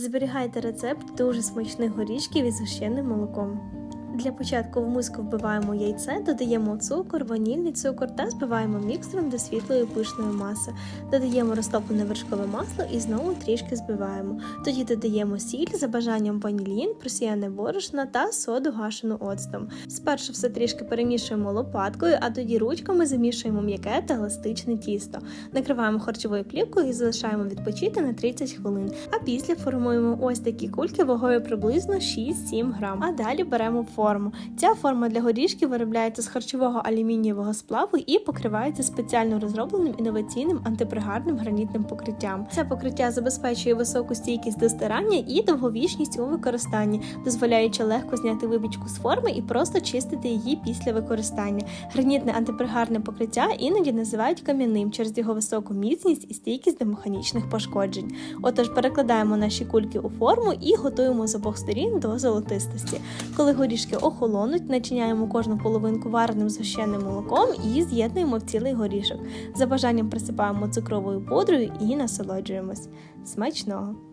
Зберігайте рецепт дуже смачних горішків із гущеним молоком. Для початку в миску вбиваємо яйце, додаємо цукор, ванільний цукор та збиваємо міксером до світлої пишної маси. Додаємо розтоплене вершкове масло і знову трішки збиваємо. Тоді додаємо сіль за бажанням ванілін, просіяне борошно та соду гашену оцтом. Спершу все трішки перемішуємо лопаткою, а тоді ручками замішуємо м'яке та еластичне тісто. Накриваємо харчовою плівкою і залишаємо відпочити на 30 хвилин. А після формуємо ось такі кульки вагою приблизно 6-7 грам. А далі беремо форму. Ця форма для горішків виробляється з харчового алюмінієвого сплаву і покривається спеціально розробленим інноваційним антипригарним гранітним покриттям. Це покриття забезпечує високу стійкість до стирання і довговічність у використанні, дозволяючи легко зняти вибічку з форми і просто чистити її після використання. Гранітне антипригарне покриття іноді називають кам'яним через його високу міцність і стійкість до механічних пошкоджень. Отож, перекладаємо наші кульки у форму і готуємо з обох сторін до золотистості. Коли горішки охолонуть, начиняємо кожну половинку вареним згущеним молоком і з'єднуємо в цілий горішок. За бажанням присипаємо цукровою пудрою і насолоджуємось. Смачного!